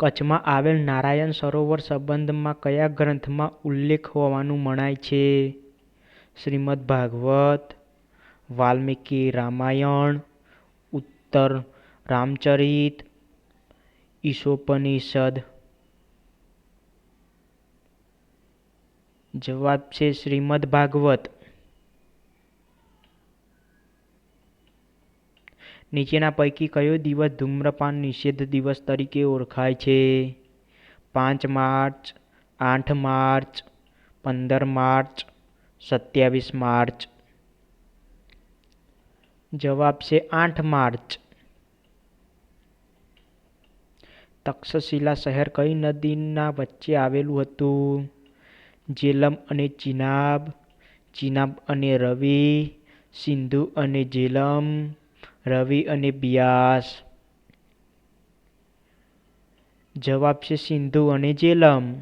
કચ્છમાં આવેલ નારાયણ સરોવર સંબંધમાં કયા ગ્રંથમાં ઉલ્લેખ હોવાનું મનાય છે? શ્રીમદ ભાગવત, વાલ્મીકી રામાયણ, ઉત્તર રામચરિત ઈશોપનિષદ જવાબ છે શ્રીમદ્ ભાગવત. નીચેના પૈકી કયો દિવસ ધૂમ્રપાન નિષેધ દિવસ તરીકે ઓળખાય છે? પાંચ માર્ચ, આઠ માર્ચ, પંદર માર્ચ, સત્યાવીસ માર્ચ. જવાબ છે આઠ માર્ચ. તક્ષશિલા શહેર કઈ નદીના વચ્ચે આવેલું હતું? જેલમ અને ચિનાબ ચિનાબ અને રવિ, સિંધુ અને જેલમ રવિ અને બિયાસ. જવાબ છે સિંધુ અને જેલમ.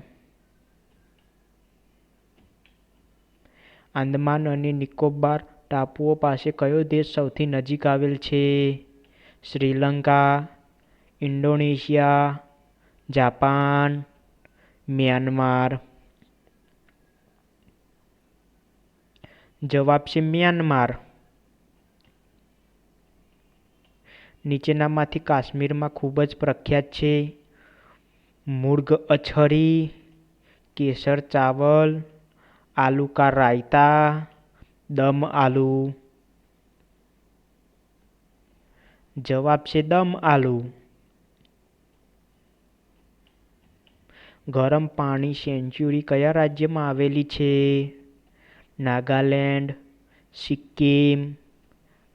આંદમાન અને નિકોબાર ટાપુઓ પાસે કયો દેશ સૌથી નજીક આવેલ છે? Sri Lanka, Indonesia, Japan, Myanmar. જવાબ છે મ્યાનમાર. નીચેનામાંથી કાશ્મીરમાં ખૂબ જ પ્રખ્યાત છે. મુર્ગ અછરી, કેસર ચાવલ, આલુ કા રાયતા, દમ આલુ. જવાબ છે દમ આલુ. ગરમ પાણી સેન્ચ્યુરી કયા રાજ્યમાં આવેલી છે? નાગાલેન્ડ, સિક્કિમ,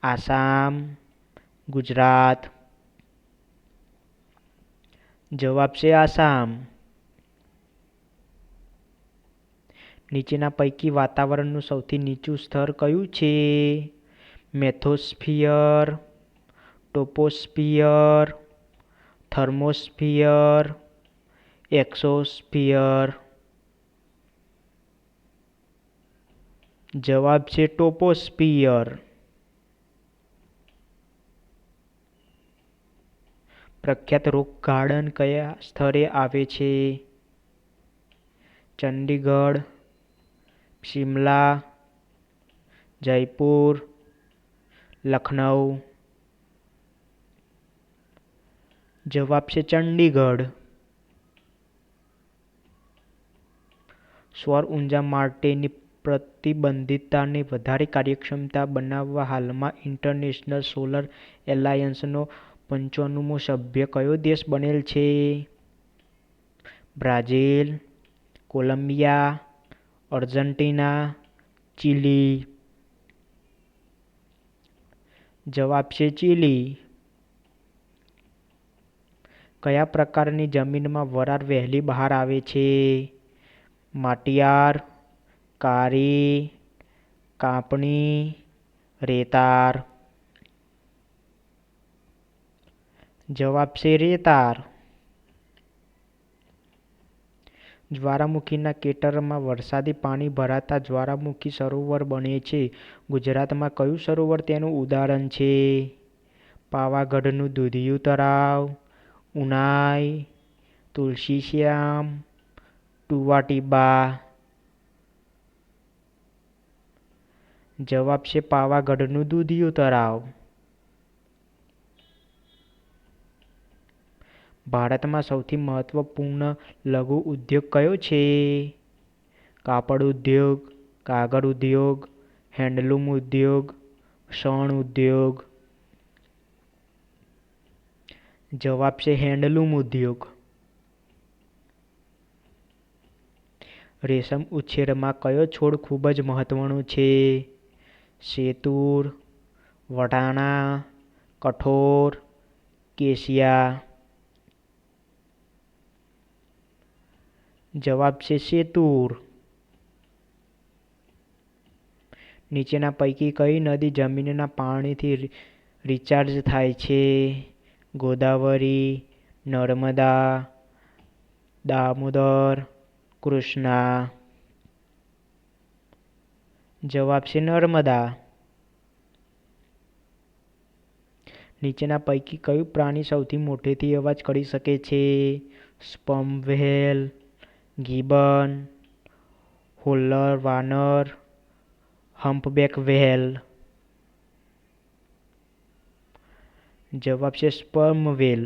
આસામ. ગુજરાત. જવાબ છે આસામ. નીચેના પૈકી વાતાવરણનું સૌથી નીચું સ્તર કયું છે? મેથોસ્ફિયર, ટોપોસ્ફિયર, થર્મોસ્ફિયર, એક્સોસ્ફિયર. જવાબ છે ટોપોસ્ફિયર. પ્રખ્યાત રોક ગાર્ડન કયા સ્થળે આવે છે? ચંડીગઢ, શિમલા, જયપુર, લખનઉ. જવાબ છે ચંડીગઢ. સૌર ઊંઝા માટેની પ્રતિબંધિતતાને વધારે કાર્યક્ષમતા બનાવવા હાલમાં ઇન્ટરનેશનલ સોલર એલાયન્સનો પંચાણુંમો સભ્ય કયો દેશ બનેલ છે? Brazil, Colombia, Argentina, Chile. જવાબ છે ચીલી. કયા પ્રકારની જમીનમાં વરાળ વહેલી બહાર આવે છે? માટિયાર, કારી, કાપણી રેતાર જવાબ છે રેતાર. જ્વાળામુખીના કેટરમાં વરસાદી પાણી ભરાતા જ્વાળામુખી સરોવર બને છે. ગુજરાતમાં કયું સરોવર તેનું ઉદાહરણ છે? પાવાગઢનું દૂધિયું તળાવ, ઉનાઈ તુલસીશ્યામ ટુવાટીબા. જવાબ છે પાવાગઢનું દૂધિયું તળાવ. ભારતમાં સૌથી મહત્વપૂર્ણ લઘુ ઉદ્યોગ કયો છે? કાપડ ઉદ્યોગ, કાગળ ઉદ્યોગ, હેન્ડલૂમ ઉદ્યોગ શણ ઉદ્યોગ. જવાબ છે હેન્ડલૂમ ઉદ્યોગ. રેશમ ઉછેરમાં કયો છોડ ખૂબ જ મહત્વનો છે? શેતુર, વટાણા, કઠોર, કેશિયા. જવાબ છે સેતુર. નીચેના પૈકી કઈ નદી જમીનના પાણીથી રિચાર્જ થાય છે? ગોદાવરી, નર્મદા, દામોદર, કૃષ્ણા. જવાબ છે નર્મદા. નીચેના પૈકી કયું પ્રાણી સૌથી મોટેથી અવાજ કરી શકે છે? સ્પર્મ વ્હેલ ગિબન હોલર વાનર હમ્પબેક વ્હેલ જવાબ છે સ્પર્મ વ્હેલ